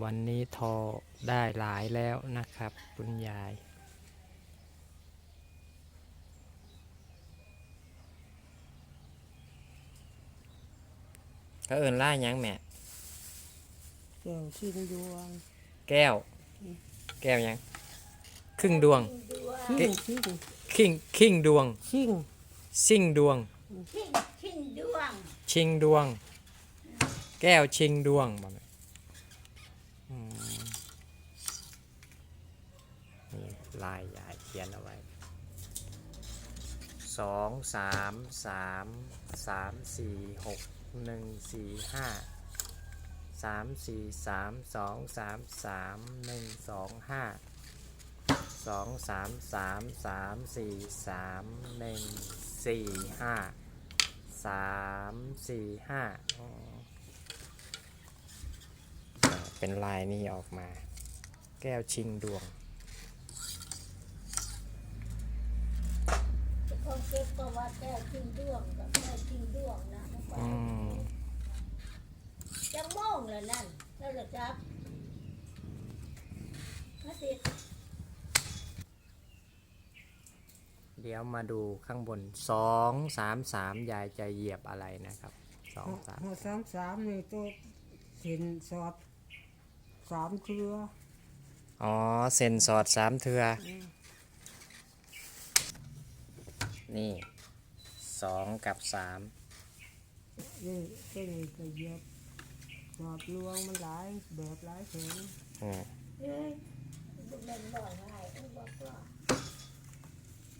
วันนี้ทอได้หลายแล้วนะครับ คุณยาย ก็เอินล่าหยังแม่ แก้วชิงดวงแก้ว แก้วหยัง ครึ่งดวง ชิงชิงคิงคิงดวง ชิงซิ่งดวง ชิงชิงดวง ชิงดวง แก้วชิงดวงบ่แม่อืมนี่ ลายยายเขียนเอาไว้สองสามสามสามสี่หกหนึ่งสี่ห้าสามสี่สามสองสามสามหนึ่งสองห้าสองสามสามสามสี่สามหนึ่งสี่ห้าสามสี่ห้าเป็นลายนี้ออกมา แก้วชิงดวง เขาเก็บก็ว่าแก้วชิงดวงกับแก้วชิงดวงนะอืมจะโมงเลยนั่นนั่นแหละครับมาสิเดี๋ยวมาดูข้างบนสองสามสามยายจะเหยียบอะไรนะครับสองสามหัวสามสามนี่ตัวเส้นสอดสามเครืออ๋อเซ็นสอดสามเทืออ นี่สองกับสามนี่เส้นก็เหยียบสอดลวงมันหลายแบบหลายแขนอืมเฮ้ยบุญเล่นบ่อยให้เอ้ยบอกว่า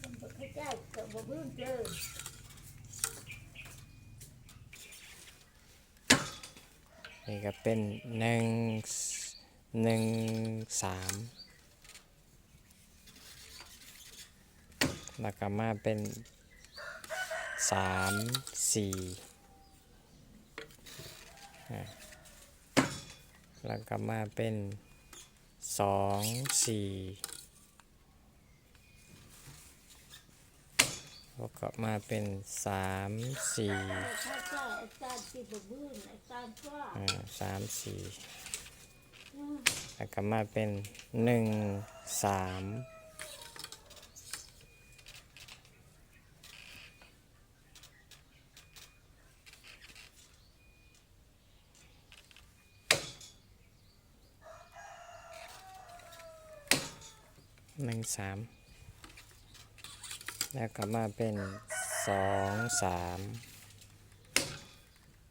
มันบ่เข้าใจกับบ่บื้นเจอนี่ก็เป็นหนึ่งหนึ่งสาม แล้วก็มาเป็นสามสี่แล้วก็มาเป็นสองสี่แล้วก็มาเป็นสามสี่สามสี่แล้วก็มาเป็นหนึ่งสาม หนึ่งสามแล้วก็มาเป็นสองสาม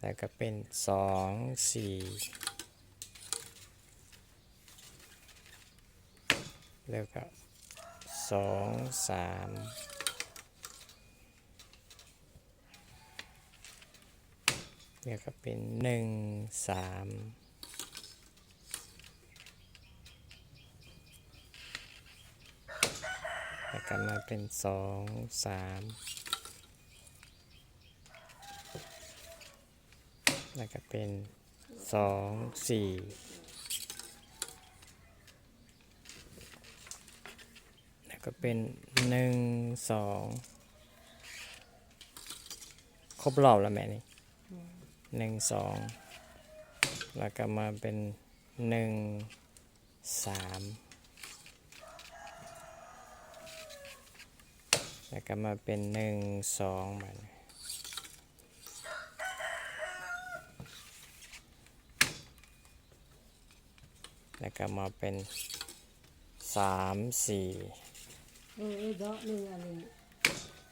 แล้วก็เป็นสองสี่แล้วก็สองสามแล้วก็เป็นหนึ่งสาม แล้วก็มาเป็นสองสามแล้วก็เป็นสองสี่แล้วก็เป็นหนึ่งสองครบรอบแล้วแม่นี่หนึ่งสองแล้วก็มาเป็นหนึ่งสาม แล้วก็มาเป็นหนึ่งสองมันแล้วก็มาเป็นสามสี่เออเออดอกหนึ่งอันนี้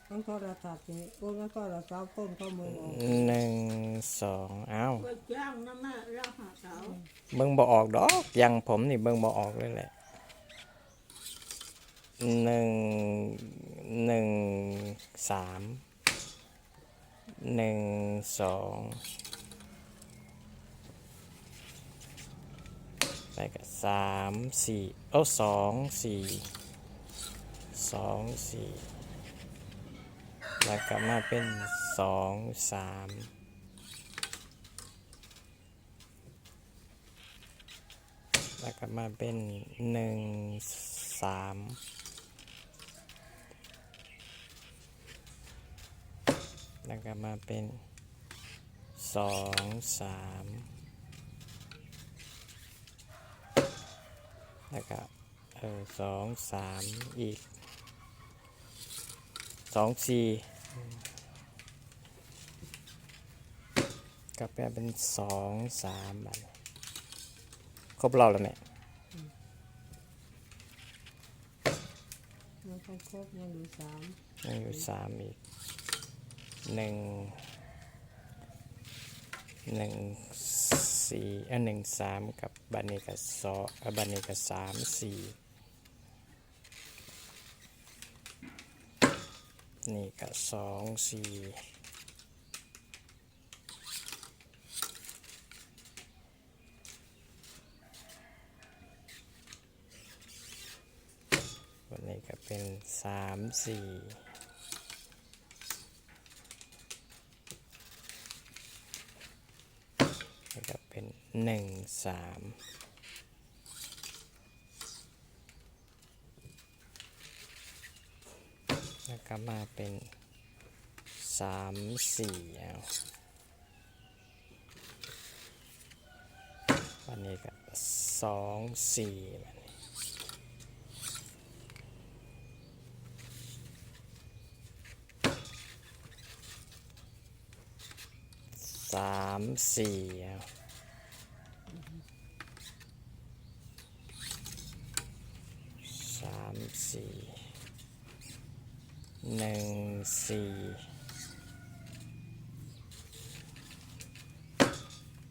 ต้องโทรศัพท์นี่โอ้ต้องโทรศัพท์คนเข้ามือออกหนึ่งสองอ้าวเบิ่งบ่ออกดอกยังผมนี่เบิ่งบ่ออกเลยแหละ หนึ่งหนึ่งสามหนึ่งสองแล้วก็สามสี่เอ้าสองสี่สองสี่แล้วก็มาเป็นสองสามแล้วก็มาเป็นหนึ่งสาม แล้วก็มาเป็นสองสามแล้วก็เออสองสามอีกสองสี่ก็แปลเป็นสองสามบัดนี้ครบเราแล้วแม่มันต้องครบยังอยู่สามยังอยู่สามอีก หนึ่งหนึ่งสี่เออหนึ่งสามกับบันนี้กับสองบันนี้กับสามสี่นี่กับสองสี่วันนี้ก็เป็นสามสี่ แล้วก็เป็นหนึ่งสามแล้วก็มาเป็นสามสี่เอาวันนี้ก็สองสี่สามสี่เอา สามสี่หนึ่งสี่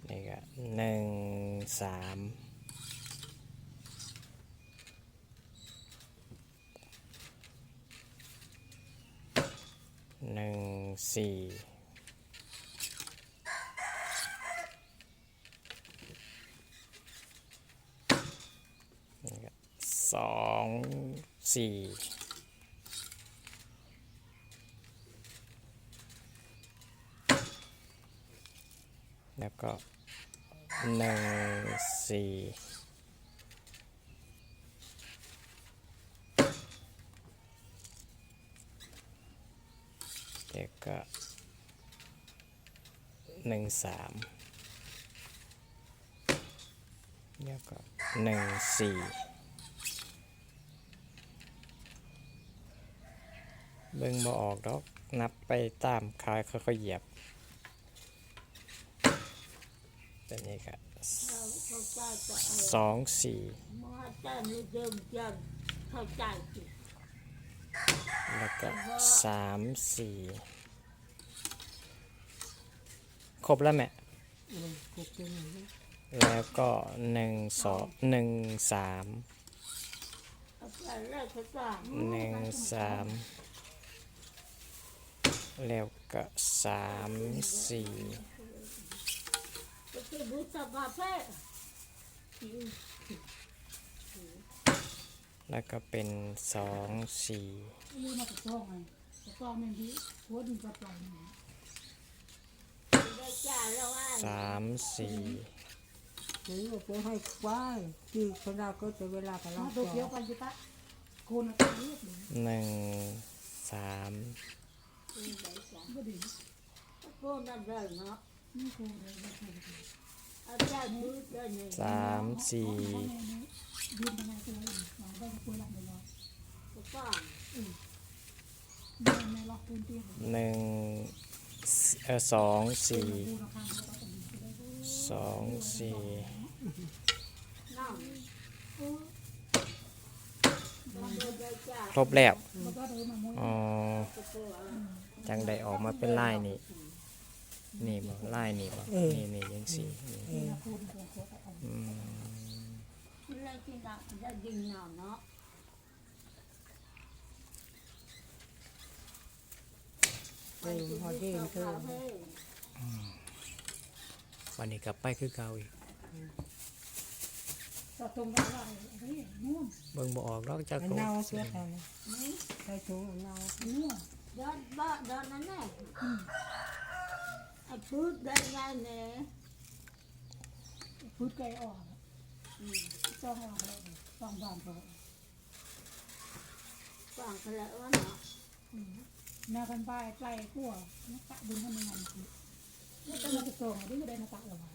นี่ก็หนึ่งสามหนึ่งสี่นี่ก็สอง สี่แล้วก็หนึ่งสี่แล้วก็หนึ่งสามแล้วก็หนึ่งสี่ เบิ่งบ่ออกดอก นับไปตามคายเขาก็เหยียบแต่นี่ก็เขาเข้าใจจะเอาสองสี่แล้วก็สามสี่ครบแล้วแม่แล้วก็หนึ่งสองหนึ่งสามหนึ่งสาม แล้วก็สามสี่ก็คือบุตรกาแฟแล้วก็เป็นสองสี่นี่มาจากซองไงจากซองแม่งที่หัวดินปลาปลาเนี่ยได้จ่ายแล้วว่าสามสี่เดี๋ยวจะให้ควายที่ขนาดก็จะเวลากับเรามาต่ตัวเขียวอกันจิตะโคนอะไรเรียบเลยหนึ่งสาม สามสี่หนึ่งเออสองสี่สองสี่ นั่งมันได้จ่าย ครบแล้วแล้วก็เดินมามวยอ๋อก็ตัวจังได้ออกมาเป็นลายนี่นี่บ่ลายนี่บ่นี่นี่ยังสี่นี่เดินคูนโคนโคนเอาอืมเล่นที่นั่งได้ยิงหนาเนาะเออพอดีเธอวันนี้กลับไปคือเก่าอีก จะตรงกันว่าเฮ้ยนู่นเบิ่งบ่ออกดอกจักอันโกเน่าเสียกันใส่ถุงอันเน่านู่นเดินบ้าเดินนั่นแหละไอ้พูดได้ไงเนี่ยพูดไกลออกซองออกแล้วซองบานเขาฟังกันแล้วเนาะนากันไปไกลกั้วนักตะดึงกันยังไงนี่จะมาจะส่งที่ก็ได้นักตะเอาไว้